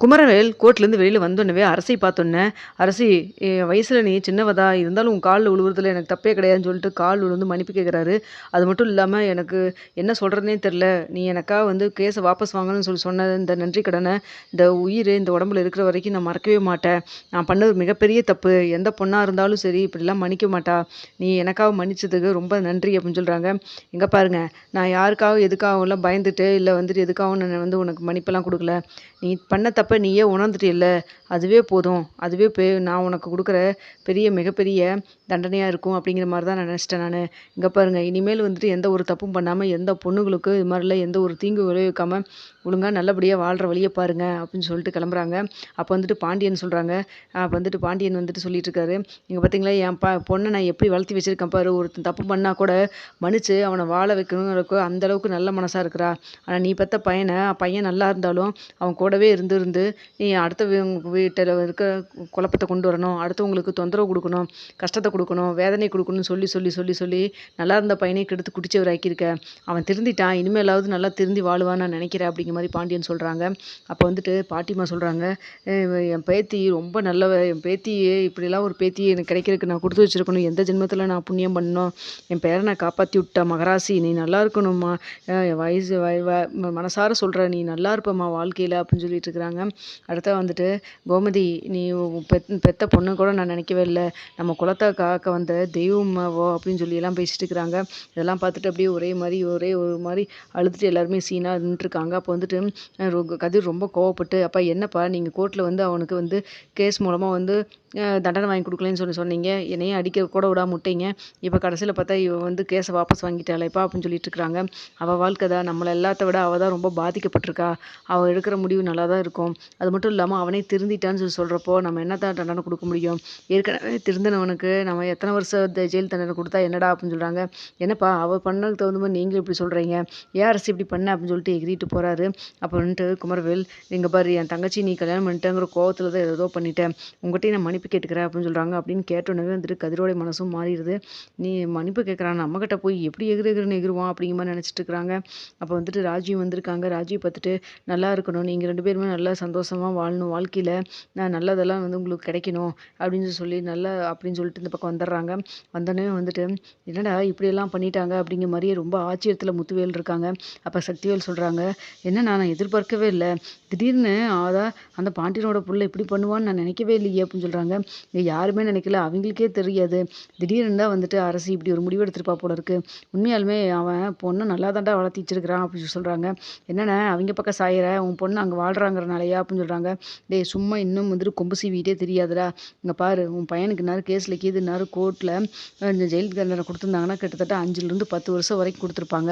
குமரவேல் கோர்ட்லேருந்து வெளியில் வந்தோடனே அரசி பார்த்தோன்னே அரசி என் வயசில் நீ சின்னவதா இருந்தாலும் உன் காலில் விழுவுறதுல எனக்கு தப்பே கிடையாதுன்னு சொல்லிட்டு கால் விழுந்து மன்னிப்பு கேட்குறாரு அது மட்டும் இல்லாமல் எனக்கு என்ன சொல்கிறதுனே தெரில நீ எனக்காக வந்து கேஸை வாபஸ் வாங்கணும்னு சொல்லி சொன்ன இந்த நன்றி கடனை இந்த உயிர் இந்த உடம்புல இருக்கிற வரைக்கும் நான் மறக்கவே மாட்டேன். நான் பண்ணது மிகப்பெரிய தப்பு. எந்த பொண்ணாக இருந்தாலும் சரி இப்படிலாம் மன்னிக்க மாட்டா. நீ எனக்காக மன்னிச்சதுக்கு ரொம்ப நன்றி அப்படின்னு சொல்கிறாங்க எங்கே பாருங்க. நான் யாருக்காகவும் எதுக்காகவும் பயந்துட்டு இல்லை வந்துட்டு எதுக்காகவும் நான் வந்து உனக்கு மன்னிப்பெல்லாம் கொடுக்கல. நீ பண்ண தப்பு அப்போ நீயே உணர்ந்துட்டில்ல அதுவே போதும். அதுவே பெ நான் உனக்கு கொடுக்குற பெரிய மிகப்பெரிய தண்டனையாக இருக்கும் அப்படிங்கிற மாதிரி தான் நான் நினச்சிட்டேன் நான். இங்கே பாருங்கள் இனிமேல் வந்துட்டு எந்த ஒரு தப்பும் பண்ணாமல் எந்த பொண்ணுங்களுக்கும் இது மாதிரிலாம் எந்த ஒரு தீங்கு விளைவிக்காமல் ஒழுங்காக நல்லபடியாக வாழ்கிற வழியை பாருங்கள் அப்படின்னு சொல்லிட்டு கிளம்புறாங்க. அப்போ வந்துட்டு பாண்டியன் சொல்கிறாங்க அப்போ வந்துட்டு பாண்டியன் வந்துட்டு சொல்லிட்டு இருக்காரு இங்கே பார்த்தீங்களா என் ப பொண்ணை நான் எப்படி வளர்த்தி வச்சுருக்கேன் பாரு. ஒருத்தன் தப்பு பண்ணால் கூட மன்னிச்சு அவனை வாழ வைக்கணுங்கிறக்கு அந்த அளவுக்கு நல்ல மனசாக இருக்கிறா. ஆனால் நீ பார்த்த பையனை பையன் நல்லா இருந்தாலும் அவன் கூடவே இருந்து இருந்து நீ அடுத்த வீட்டில் இருக்க குழப்பத்தை கொண்டு வரணும். அடுத்தவங்களுக்கு தொந்தரவு கொடுக்கணும். கஷ்டத்தை கொடுக்கணும். வேதனை கொடுக்கணும்னு சொல்லி சொல்லி சொல்லி சொல்லி நல்லா இருந்த பையனை கெடுத்து குடிச்சவராக்கியிருக்க. அவன் திருந்திட்டான். இனிமேலாவது நல்லா திருந்தி வாழ்வான்னு நான் நினைக்கிறேன் அப்படிங்கிற மாதிரி பாண்டியன் சொல்கிறாங்க அப்போ வந்துட்டு பாட்டிமா சொல்கிறாங்க என் பேத்தி ரொம்ப நல்லவ என் பேத்தி இப்படிலாம் ஒரு பேத்தி எனக்கு கிடைக்கிறதுக்கு நான் கொடுத்து வச்சிருக்கணும். எந்த ஜென்மத்தில் நான் புண்ணியம் பண்ணணும்? என் பேரை நான் காப்பாற்றி விட்டா மகராசி. நீ நல்லா இருக்கணும்மா. என் வயசு வ- மனசார சொல்கிற நீ நல்லா இருப்பம்மா வாழ்க்கையில் அப்படின்னு சொல்லிட்டு இருக்கிறாங்க. அடுத்த வந்துட்டு கோமதி நீ பெத் பெத்த பொண்ணு கூட நான் நினைக்கவே இல்லை. நம்ம குலத்தை காக்க வந்த தெய்வமாவோ அப்படின்னு சொல்லி எல்லாம் பேசிட்டு இருக்கிறாங்க. இதெல்லாம் பார்த்துட்டு அப்படியே ஒரே மாதிரி ஒரே ஒரு மாதிரி அழுதுட்டு எல்லாருமே சீனாக நின்றுருக்காங்க. அப்போ வந்துட்டு ரொ- கதிர் ரொம்ப கோவப்பட்டு அப்பா என்னப்பா நீங்கள் கோர்ட்டில் வந்து அவனுக்கு வந்து கேஸ் மூலமாக வந்து தண்டனை வாங்கி கொடுக்கலன்னு சொல்லி சொன்னீங்க. என்னையும் அடிக்க கூட விடாம விட்டீங்க. இப்போ கடைசியில் பார்த்தா இவ வந்து கேஸை வாபஸ் வாங்கிட்டாளேப்பா அப்படின்னு சொல்லிட்டு இருக்கிறாங்க. அவள் வாழ்க்கை தான். நம்மளை எல்லாத்த விட அவள் தான் ரொம்ப பாதிக்கப்பட்டிருக்கா. அவள் எடுக்கிற முடிவு நல்லா தான் இருக்கும். அது மட்டும் இல்லாமல் அவனே திருந்தி திருந்திட்டான்னு சொல்லி சொல்கிறப்போ நம்ம என்ன தான் தண்டனை கொடுக்க முடியும்? ஏற்கனவே திருந்தினவனுக்கு நம்ம எத்தனை வருஷம் த- ஜெயில் தண்டனை கொடுத்தா என்னடா அப்படின்னு சொல்கிறாங்க என்னப்பா அவள் பண்ணதுக்கு தகுந்த மாதிரி நீங்களும் இப்படி சொல்கிறீங்க ஏஆர்எஸ் இப்படி பண்ண அப்படின்னு சொல்லிட்டு எகிரிட்டு போகிறாரு அப்போ வந்துட்டு குமரவேல் இங்கே பாரு என் தங்கச்சி நீ கல்யாணம் பண்ணிட்டேங்கிற கோவத்தில் தான் ஏதோ பண்ணிட்டேன். உங்கள்கிட்டயும் நான் மன்னிப்பு கேட்டுக்கிறேன் அப்படின்னு சொல்கிறாங்க அப்படின்னு கேட்டோன்னே வந்துட்டு கதிரோடைய மனசும் மாறிடுது. நீ மன்னிப்பு கேட்குறான் நம்மக்கிட்ட போய் எப்படி எகிறு எகிறுன்னு எகிருவான் அப்படிங்கிற மாதிரி நினச்சிட்டு இருக்கிறாங்க அப்போ வந்துட்டு ராஜீவ் வந்திருக்காங்க. ராஜீவ் பார்த்துட்டு நல்லா இருக்கணும். நீங்கள் ரெண்டு பேருமே நல்லா சந்தோஷமாக வாழணும் வாழ்க்கையில். நான் நல்லதெல்லாம் வந்து உங்களுக்கு கிடைக்கணும் அப்படின்னு சொல்லி நல்லா அப்படின்னு சொல்லிட்டு இந்த பக்கம் வந்துடுறாங்க. வந்தோடனே வந்துட்டு என்னடா இப்படியெல்லாம் பண்ணிட்டாங்க? அப்படிங்கிற மாதிரியே ரொம்ப ஆச்சரியத்தில் முத்துவேல் இருக்காங்க. அப்போ சக்திவேல் சொல்கிறாங்க என்ன நான் எதிர்பார்க்கவே இல்லை. திடீர்னு அதான் அந்த பாண்டியனோட புள்ள இப்படி பண்ணுவான்னு நான் நினைக்கவே இல்லையே அப்படின்னு சொல்கிறாங்க இங்கே யாருமே நினைக்கல அவங்களுக்கே தெரியாது. திடீர்னு தான் வந்துட்டு அரசு இப்படி ஒரு முடிவு எடுத்திருப்பா போல இருக்கு. உண்மையாலுமே அவன் பொண்ணை நல்லா தாண்டா வளர்த்தி வச்சிருக்கிறான் அப்படின்னு சொல்கிறாங்க என்னென்ன அவங்க பக்கம் சாயிற உன் பொண்ணு அங்கே வாழ்கிறாங்கிறனாலயா அப்படின்னு சொல்கிறாங்க டேய் சும்மா இன்னும் வந்துட்டு கொம்பு சீவிட்டே தெரியாதுடா. இங்கே பாரு உன் பையனுக்கு நேரம் கேஸில் கீது நேரம் கோர்ட்டில் இந்த ஜெயில் தண்டனை கொடுத்துருந்தாங்கன்னா கிட்டத்தட்ட அஞ்சுலேருந்து பத்து வருஷம் வரைக்கும் கொடுத்துருப்பாங்க.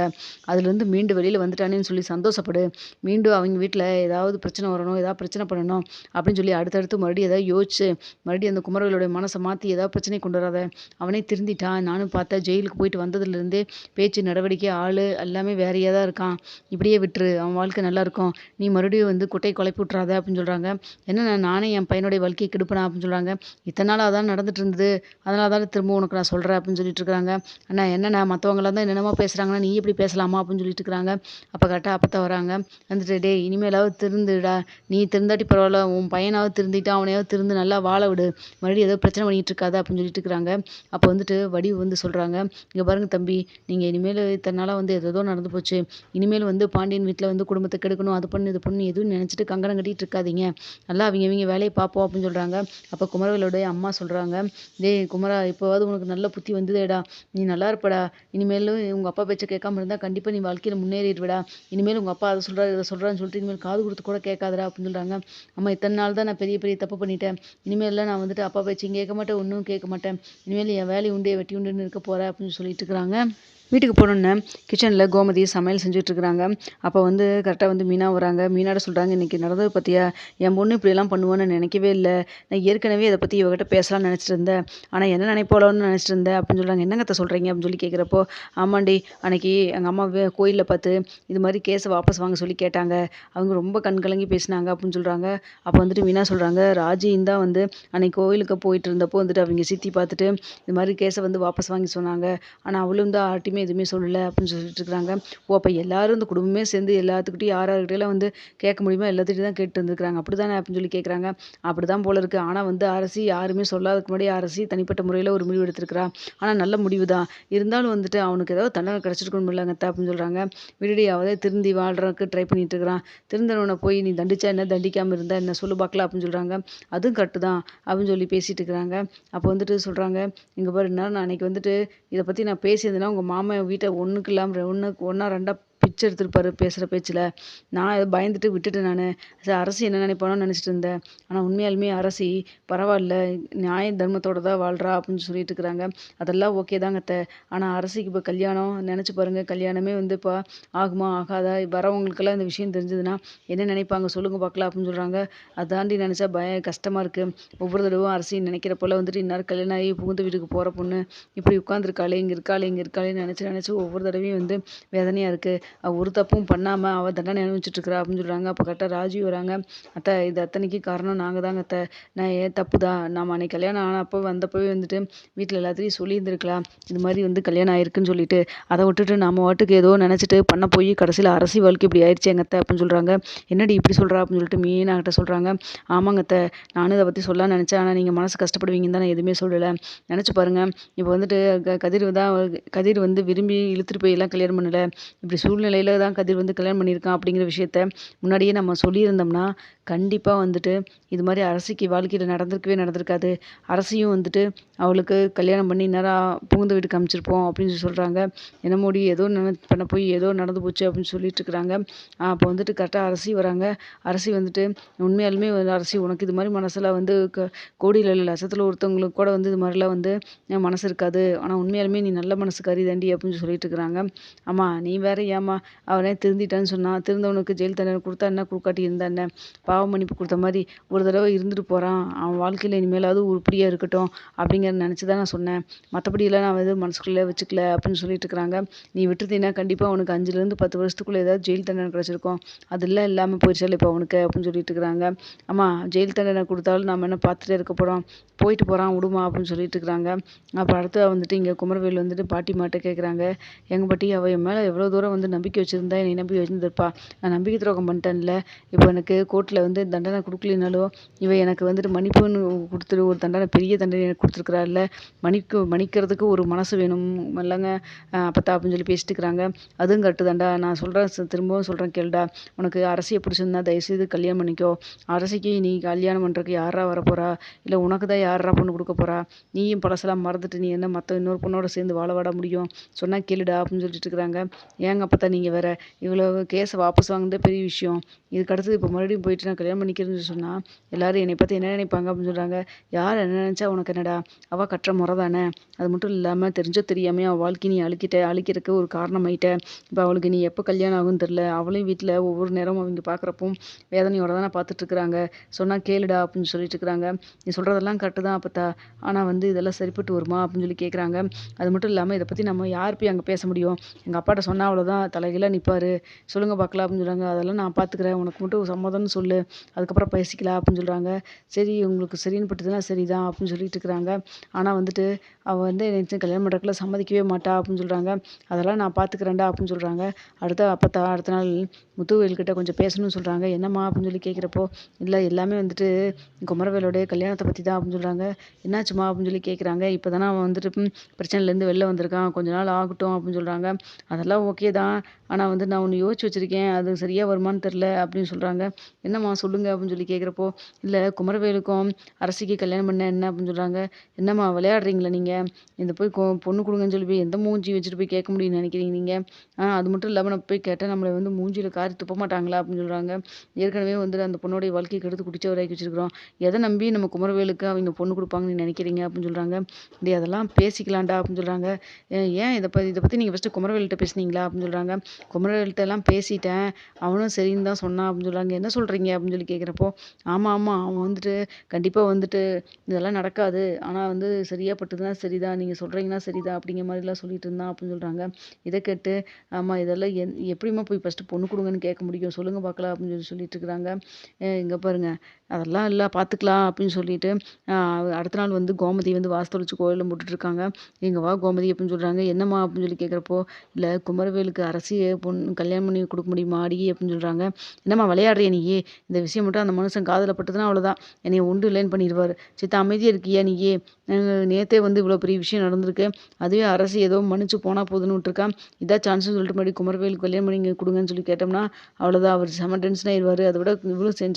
அதுலேருந்து மீண்டு வெளியில் வந்துட்டானேன்னு சொல்லி சந்தோஷப்படு. மீண்டும் அவங்க வீட்டில் ஏதாவது பிரச்சனை வரணும் ஏதாவது பிரச்சனை பண்ணணும் அப்படின்னு சொல்லி அடுத்தடுத்து மறுபடியும் ஏதாவது யோசிச்சு மறுபடியும் அந்த குமரர்களுடைய மனசை மாற்றி ஏதாவது பிரச்சனை கொண்டு வராத. அவனே திருந்திட்டான். நானும் பார்த்தேன் ஜெயிலுக்கு போயிட்டு வந்ததுலேருந்தே பேச்சு நடவடிக்கை ஆள் எல்லாமே வேறையாக தான் இருக்கான். இப்படியே விட்டுரு அவன் வாழ்க்கை நல்லாயிருக்கும் நீ மறுபடியும் வந்து குட்டையை குழப்பி விட்றாத அப்படின்னு சொல்கிறாங்க என்ன நானே என் பையனுடைய வாழ்க்கையை கெடுப்பேனா அப்படின்னு சொல்கிறாங்க இத்தனை நாள் அதான் நடந்துட்டு இருந்தது அதனால தான் திரும்ப உனக்கு நான் சொல்கிறேன் அப்படின்னு சொல்லிட்டு இருக்காங்க. அண்ணா என்னண்ணா மற்றவங்களாம் தான் என்னென்னமோ பேசுகிறாங்கன்னா நீ எப்படி பேசலாமா அப்படின்னு சொல்லிட்டு இருக்கிறாங்க அப்போ கரெக்டாக அப்போ வராங்க. வந்துட்டு டேய் இனிமேலாவது திருந்துடா நீ திருந்தாட்டி பரவாயில்ல. உன் பையனாவது திருந்திட்டான் அவனையாவது திருந்து நல்லா வாழ விடு. மறுபடியும் ஏதோ பிரச்சனை பண்ணிகிட்டு இருக்காது அப்படின்னு சொல்லிட்டு இருக்கிறாங்க அப்போ வந்துட்டு வடிவு வந்து சொல்கிறாங்க இங்கே பாருங்க தம்பி நீங்கள் இனிமேல் இத்தனை நாளாக வந்து ஏதோ நடந்து போச்சு. இனிமேல் வந்து பாண்டியன் வீட்டில் வந்து குடும்பத்தை கெடுக்கணும் அது பண்ணு இது பண்ணு எதுவும் நினச்சிட்டு கங்கணம் கட்டிகிட்டு இருக்காதீங்க. நல்லா அவங்க இவங்க வேலையை பார்ப்போம் அப்படின்னு சொல்கிறாங்க அப்போ குமரவேலுடைய அம்மா சொல்கிறாங்க டேய் குமரா இப்போவாவது உனக்கு நல்ல புத்தி வந்ததேடா. நீ நல்லா இருப்படா. இனிமேலும் உங்கள் அப்பா பேச்சை கேட்காம இருந்தால் கண்டிப்பாக நீ வாழ்க்கையில் முன்னேறிடுவிடா. இனிமேல் உங்கள் அப்பா அதை சொல்கிறாரு இதை சொல்கிறான்னு சொல்லிட்டு இனிமேல் காது கொடுத்து கூட கேட்காதடா அப்படின்னு சொல்கிறாங்க அம்மா இத்தனை நாள் தான் நான் பெரிய பெரிய தப்பு பண்ணிட்டேன். இனிமேல்லாம் நான் வந்துட்டு அப்பா பேச்சையும் கேட்க மாட்டேன் ஒன்றும் கேட்க மாட்டேன். இனிமேல் என் வேலையை உண்டு வெட்டி உண்டுன்னு இருக்க போகிறேன் அப்படின்னு சொல்லிட்டு இருக்கிறாங்க. வீட்டுக்கு போனோன்னே கிச்சனில் கோமதி சமையல் செஞ்சுட்டு இருக்கிறாங்க அப்போ வந்து கரெக்டாக வந்து மீனா வராங்க. மீனாட சொல்கிறாங்க இன்றைக்கி நடந்தது பற்றியா என் பொண்ணு இப்படியெல்லாம் பண்ணுவோன்னு நினைக்கவே இல்லை. நான் ஏற்கனவே இதை பற்றி இவகிட்ட பேசலாம்னு நினச்சிட்டு இருந்தேன். ஆனால் என்ன நினைப்போலன்னு நினச்சிட்டு இருந்தேன். அப்படின்னு சொல்கிறாங்க என்னங்கத்த சொல்கிறீங்க அப்படின்னு சொல்லி கேட்குறப்போ ஆமாண்டி அன்னைக்கு எங்கள் அம்மா கோயிலில் பார்த்து இது மாதிரி கேஸை வாபஸ் வாங்க சொல்லி கேட்டாங்க. அவங்க ரொம்ப கண் கலங்கி பேசினாங்க. அப்படின்னு சொல்கிறாங்க அப்போ வந்துட்டு மீனா சொல்கிறாங்க ராஜியும் தான் வந்து அன்னைக்கு கோயிலுக்கு போயிட்டு இருந்தப்போ வந்துட்டு அவங்க சித்தி பார்த்துட்டு இது மாதிரி கேஸை வந்து வாபஸ் வாங்கி சொன்னாங்க. ஆனால் அவளும் தான் ஆட்டியுமே யாருமே எதுவுமே சொல்லலை அப்படின்னு சொல்லிட்டு இருக்காங்க. ஓ! அப்போ எல்லாரும் இந்த குடும்பமே சேர்ந்து எல்லாத்துக்கிட்டையும் யார் யார்கிட்டலாம் வந்து கேட்க முடியுமோ எல்லாத்துக்கிட்டயும் தான் கேட்டு வந்திருக்காங்க அப்படி தானே அப்படின்னு சொல்லி கேட்குறாங்க. அப்படி தான் போல இருக்குது ஆனால் வந்து அரசி யாருமே சொல்லாததுக்கு முன்னாடி அரசி தனிப்பட்ட முறையில் ஒரு முடிவு எடுத்திருக்கிறா. ஆனால் நல்ல முடிவு தான். இருந்தாலும் வந்துட்டு அவனுக்கு ஏதாவது தண்டனை கிடச்சிருக்கணும் இல்லைங்க அப்படின்னு சொல்கிறாங்க விடுடி திருந்தி வாழ்கிறதுக்கு ட்ரை பண்ணிட்டு இருக்கிறான். திருந்தனவனை போய் நீ தண்டிச்சா என்ன? தண்டிக்காமல் இருந்தால் என்ன? சொல்லு பார்க்கலாம் அப்படின்னு சொல்கிறாங்க அதுவும் கட்டு தான் அப்படின்னு சொல்லி பேசிட்டு இருக்கிறாங்க. அப்போ வந்துட்டு சொல்கிறாங்க இங்கே பாரு நான் அன்னைக்கு வந்துட்டு இதை பற்றி நான் பேசியிருந்தேன்னா, மாமா இல்லாமல் வீட்டை ஒன்றுக்கு இல்லாமல் ஒன்று ஒன்றா ரெண்டாக பிச்சை எடுத்திருப்பாரு பேசுகிற பேச்சில் நான் பயந்துட்டு விட்டுட்டேன் நான் சரி என்ன நினைப்பானோன்னு நினச்சிட்டு இருந்தேன். ஆனால் உண்மையாலுமே அரசி பரவாயில்ல நியாய தர்மத்தோட தான் வாழ்கிறா அப்படின்னு சொல்லிட்டு இருக்கிறாங்க. அதெல்லாம் ஓகே தாங்க அத்தை ஆனால் அரசிக்கு இப்போ கல்யாணம் நினச்சி பாருங்கள் கல்யாணமே வந்து இப்போ ஆகுமா? ஆகாதா? வரவங்களுக்கெல்லாம் இந்த விஷயம் தெரிஞ்சதுன்னா என்ன நினைப்பாங்க? சொல்லுங்க பார்க்கலாம் அப்படின்னு சொல்கிறாங்க அதாண்டி நினச்சா பயம் கஷ்டமாக இருக்குது ஒவ்வொரு தடவும் அரசி நினைக்கிறப்போலாம் வந்துட்டு இன்னொரு கல்யாணம் ஆகி புகுந்த வீட்டுக்கு போகிற பொண்ணு இப்படி உட்காந்துருக்காளே, இங்கே இருக்காளே, இங்கே இருக்காளேன்னு நினச்சி நினச்சி ஒவ்வொரு தடவையும் வந்து வேதனையாக இருக்குது ஒரு தப்பும் பண்ணாமல் அவள் தண்டனை அனுபவிச்சுட்டு இருக்கிறா அப்படின்னு சொல்கிறாங்க அப்போ கரெக்டாக ராஜி வராங்க. அத்தை இது அத்தனைக்கு காரணம் நாங்கள் தாங்க அத்தை. நான் ஏன் தப்பு தான். நாம அன்னைக்கு கல்யாணம் ஆனப்போ வந்தப்பவே வந்துட்டு வீட்டில் எல்லாத்தையும் சொல்லியிருந்துருக்கலாம். இது மாதிரி வந்து கல்யாணம் ஆயிருக்குன்னு சொல்லிட்டு. அதை விட்டுட்டு நாம பாட்டுக்கு ஏதோ நினச்சிட்டு பண்ண போய் கடைசியில் அரசி வாழ்க்கை இப்படி ஆயிடுச்சேங்க அத்த அப்படின்னு சொல்கிறாங்க என்னடி இப்படி சொல்கிறா அப்படின்னு சொல்லிட்டு மீனா சொல்கிறாங்க ஆமாங்க அத்தை நானும் இதை பற்றி சொல்லலாம்னு நினச்சேன். ஆனால் நீங்கள் மனசு கஷ்டப்படுவீங்கன்னு தான் நான் எதுவுமே சொல்லலை. நினச்சி பாருங்கள் இப்போ வந்துட்டு க கதிர் தான் கதிர் வந்து விரும்பி இழுத்துட்டு போய் எல்லாம் கல்யாணம் பண்ணலை. இப்படி சூழ்நிலையில் தான் கதிர் வந்து கல்யாணம் பண்ணியிருக்கான் அப்படிங்கிற விஷயத்த முன்னாடியே நம்ம சொல்லியிருந்தோம்னா, கண்டிப்பாக வந்துட்டு இது மாதிரி அரசிக்கு வாழ்க்கையில் நடந்திருக்கவே நடந்திருக்காது. அரசியும் வந்துட்டு அவளுக்கு கல்யாணம் பண்ணி நேராக புகுந்த வீட்டுக்கு காமிச்சிருப்போம் அப்படின்னு சொல்லி சொல்கிறாங்க என்னமோடி ஏதோ நினை பண்ண போய் ஏதோ நடந்து போச்சு அப்படின்னு சொல்லிட்டு இருக்கிறாங்க. அப்போ வந்துட்டு கரெக்டாக அரசி வராங்க. அரசி வந்துட்டு உண்மையாலுமே அரசி உனக்கு இது மாதிரி மனசில் வந்து க கோடியில இல்ல ஒருத்தவங்களுக்கு கூட வந்து இது மாதிரிலாம் வந்து மனசு இருக்காது. ஆனால் உண்மையாலுமே நீ நல்ல மனசுக்காரி தாண்டி அப்படின்னு சொல்லிட்டு இருக்கிறாங்க. ஆமாம் நீ வேற ஏமா அவனே திருந்திட்டான்னு சொன்னா, திருந்தவனுக்கு ஜெயில் தண்டனை கொடுத்தா என்ன? கொடுக்காட்டி இருந்தா என்ன? பாவ மன்னிப்பு கொடுத்த மாதிரி ஒரு தடவை இருந்துட்டு போகிறான் அவன் வாழ்க்கையில் இனிமேலாவது உருப்படியாக இருக்கட்டும் அப்படிங்கிறத நினச்சி தான் நான் சொன்னேன். மற்றபடியெல்லாம் நான் வந்து மனசுக்குள்ளே வச்சுக்கல அப்படின்னு சொல்லிட்டு இருக்கிறாங்க. நீ விட்டுருந்தீங்கன்னா கண்டிப்பாக அவனுக்கு அஞ்சுலேருந்து பத்து வருஷத்துக்குள்ளே ஏதாவது ஜெயில் தண்டனை கிடச்சிருக்கும் அதெல்லாம் இல்லாமல் போயிடுச்சாலே இப்போ அவனுக்கு அப்படின்னு சொல்லிட்டு இருக்கிறாங்க. ஆமா ஜெயில் தண்டனை கொடுத்தாலும் நாம என்ன பார்த்துட்டே இருக்க போகிறோம் போயிட்டு போகிறான் விடுமா அப்படின்னு சொல்லிட்டு இருக்கிறாங்க. அப்புறம் அடுத்து வந்துட்டு இங்கே குமரவேல் வந்துட்டு பாட்டிமாட்ட கேட்குறாங்க. எங்கள் பாட்டி அவள் என் மேலே எவ்வளோ தூரம் வந்து நம்பிக்கை வச்சிருந்தா என்னை நம்பி வச்சிருந்திருப்பா. நான் நம்பிக்கை துரோகம் பண்ணிட்டேன்ல. இப்போ எனக்கு கோர்ட்டில் வந்து தண்டனை குடுக்கலைனாலும், இவ எனக்கு வந்துட்டு மன்னிப்புன்னு கொடுத்துரு ஒரு தண்டனை பெரிய தண்டனை எனக்கு குடுத்துருக்கிறாள்ல. மன்னிக்க மன்னிக்கிறதுக்கு ஒரு மனசு வேணும் இல்லைங்க அப்பத்தா அப்படின்னு சொல்லி பேசிட்டு இருக்கிறாங்க. அதுவும் கரெக்ட்டு தான்டா. நான் சொல்கிறேன் திரும்பவும் சொல்கிறேன் கேளுடா. உனக்கு அரசியை பிடிச்சிருந்தா தயவுசெய்து கல்யாணம் பண்ணிக்கோ. அரசிக்கு நீ கல்யாணம் பண்ணுறதுக்கு யார்றா வரப்போறா? இல்லை உனக்கு தான் யாரா பொண்ணு கொடுக்க போறா? நீயும் பழசெல்லாம் மறந்துட்டு நீ என்ன மற்ற இன்னொரு பொண்ணோட சேர்ந்து வாழவாடா முடியும்? சொன்னால் கேளுடா அப்படின்னு சொல்லிட்டு இருக்கிறாங்க. ஏங்க அப்பத்தா நீங்கள் வேற? இவ்வளோ கேஸை வாபஸ் வாங்குனதே பெரிய விஷயம். இதுக்கு அடுத்து இப்போ மறுபடியும் போயிட்டு நான் கல்யாணம் பண்ணிக்கிறேன்னு சொன்னால் எல்லாரும் என்னை பற்றி என்ன நினைப்பாங்க அப்படின்னு சொல்கிறாங்க யார் என்ன நினச்சா உனக்கு என்னடா? அவள் கட்டுற முறை தானே. அது மட்டும் இல்லாமல் தெரிஞ்சோ தெரியாமல் அவள் வாழ்க்கைய நீ அழிக்கிட்ட. அழிக்கிறதுக்கு ஒரு காரணமாயிட்ட. இப்போ அவளுக்கு நீ எப்போ கல்யாணம் ஆகும்னு தெரில அவளையும் வீட்டில் ஒவ்வொரு நேரமும் அவங்க பார்க்குறப்போ வேதனையோட தானே பார்த்துட்ருக்குறாங்க சொன்னால் கேளுடா அப்படின்னு சொல்லிட்டு இருக்கிறாங்க. நீ சொல்கிறதெல்லாம் கரெக்டு தான் அப்பத்தா. ஆனால் வந்து இதெல்லாம் சரிப்பட்டு வருமா? அப்படின்னு சொல்லி கேட்குறாங்க. அது மட்டும் இல்லாமல் இதை பற்றி நம்ம யார் போய் அங்கே பேச முடியும்? எங்கள் அப்பாட்ட சொன்னால் அவ்வளோதான் தலைகளாக நிற்பார் சொல்லுங்கள் பார்க்கலாம் அப்படின்னு சொல்கிறாங்க அதெல்லாம் நான் பார்த்துக்கிறேன். உனக்கு மட்டும் சம்மதம்னு சொல்லு. அதுக்கப்புறம் பேசிக்கலாம் அப்படின்னு சொல்கிறாங்க சரி உங்களுக்கு சரின்னு பட்டுதுன்னா சரிதான் அப்படின்னு சொல்லிட்டு இருக்கிறாங்க. ஆனால் வந்துட்டு அவள் வந்து என்ன கல்யாணம் பண்றதுக்குலாம் சம்மதிக்கவே மாட்டா அப்படின்னு சொல்கிறாங்க அதெல்லாம் நான் பார்த்துக்கிறேன்டா அப்படின்னு சொல்கிறாங்க அடுத்த அப்பத்தா அடுத்த நாள் முத்துவேல்கிட்ட கொஞ்சம் பேசணும்னு சொல்கிறாங்க என்னம்மா அப்படின்னு சொல்லி கேட்குறப்போ, இல்லை எல்லாமே வந்துட்டு குமரவேலோடைய கல்யாணத்தை பற்றி தான் அப்படின்னு சொல்கிறாங்க என்னாச்சும்மா அப்படின்னு சொல்லி கேட்குறாங்க. இப்போ தானே அவன் வந்துட்டு பிரச்சனையிலேருந்து வெளில வந்திருக்கான். கொஞ்ச நாள் ஆகட்டும் அப்படின்னு சொல்கிறாங்க அதெல்லாம் ஓகே தான். ஆனால் வந்து நான் ஒன்று யோசிச்சு வச்சுருக்கேன் அது சரியாக வருமான்னு தெரில அப்படின்னு சொல்கிறாங்க என்னம்மா சொல்லுங்க அப்படின்னு சொல்லி கேட்குறப்போ, இல்லை குமரவேலுக்கும் அரசிக்கு கல்யாணம் பண்ண என்ன? அப்படின்னு சொல்கிறாங்க என்னம்மா விளையாடுறீங்களா நீங்கள் இந்த போய் கொ பொண்ணு கொடுங்கன்னு சொல்லி போய் எந்த மூஞ்சி வச்சுட்டு போய் கேட்க முடியும்னு நினைக்கிறீங்க நீங்கள் ஆ அது மட்டும் இல்லாமல் நம்ம போய் கேட்டால் நம்மளை வந்து மூஞ்சியில் காரி துப்ப மாட்டாங்களா? அப்படின்னு சொல்கிறாங்க ஏற்கனவே வந்து அந்த பொண்ணோடைய வாழ்க்கையை கெடுத்து குடிச்சவராக்கி வச்சிருக்கிறோம். எதை நம்பி நம்ம குமரவேலுக்கு அவங்க பொண்ணு கொடுப்பாங்கன்னு நினைக்கிறீங்க? அப்படின்னு சொல்கிறாங்க டேய் அதெல்லாம் பேசிக்கலாம்டா அப்படின்னு சொல்கிறாங்க ஏன் இதை பற்றி இதை பற்றி நீங்கள் ஃபஸ்ட்டு குமரவேல்கிட்ட பேசுனீங்களா? அப்படின்னு சொல்கிறாங்க குமரவேல்கிட்ட எல்லாம் பேசிட்டேன். அவனும் சரின்னு தான் சொன்னான் அப்படின்னு சொல்கிறாங்க என்ன சொல்கிறீங்க அப்படின்னு சொல்லி கேட்குறப்போ ஆமாம் ஆமாம் அவன் வந்துட்டு கண்டிப்பாக வந்துட்டு இதெல்லாம் நடக்காது. ஆனால் வந்து சரியா பட்டதுன்னா சரிதான். நீங்கள் சொல்கிறீங்கன்னா சரிதான் அப்படிங்கிற மாதிரிலாம் சொல்லிட்டு இருந்தான் அப்படின்னு சொல்கிறாங்க இதை கேட்டு ஆமாம் இதெல்லாம் என் எப்படிம்மா போய் ஃபஸ்ட்டு பொண்ணு கொடுங்கன்னு கேட்க முடியும். சொல்லுங்கள் பார்க்கலாம் அப்படின்னு சொல்லி சொல்லிட்டு இருக்கிறாங்க. இங்கே பாருங்க. அதெல்லாம் இல்லை பார்த்துக்கலாம் அப்படின்னு சொல்லிட்டு அடுத்த நாள் வந்து கோமதி வந்து வாஸ்தொழிச்சு கோயிலில் போட்டுட்ருக்காங்க எங்கள் வா கோமதி அப்படின்னு சொல்கிறாங்க என்னம்மா அப்படின்னு சொல்லி கேட்குறப்போ இல்லை குமரவேலுக்கு அரசியை பொண்ணு கல்யாணம் பண்ணி கொடுக்க முடியுமா அடி அப்படின்னு சொல்கிறாங்க என்னம்மா விளையாடுறிய நீயே இந்த விஷயம் மட்டும் அந்த மனுஷன் காதில் பட்டதுன்னா அவ்வளோதான் என்னைய உண்டு இல்லைன்னு பண்ணிடுவார் சித்த அமைதியாக இருக்கியா நீயே? நேற்றே நேத்தே வந்து இவ்வளோ பெரிய விஷயம் நடந்திருக்கு. அதுவே அரசு ஏதோ மன்னிச்சு போனால் போதுன்னு விட்டுருக்கான் இதான் சான்ஸ்னு சொல்லிட்டு மறுபடியும் குமரவேலுக்கு கல்யாணம் பண்ணி கொடுங்கன்னு சொல்லி கேட்டோம்னா அவ்வளோதான் அவர் செம டென்ஷன் ஆயிடுவார். அதை விட இவ்வளோ செஞ்சு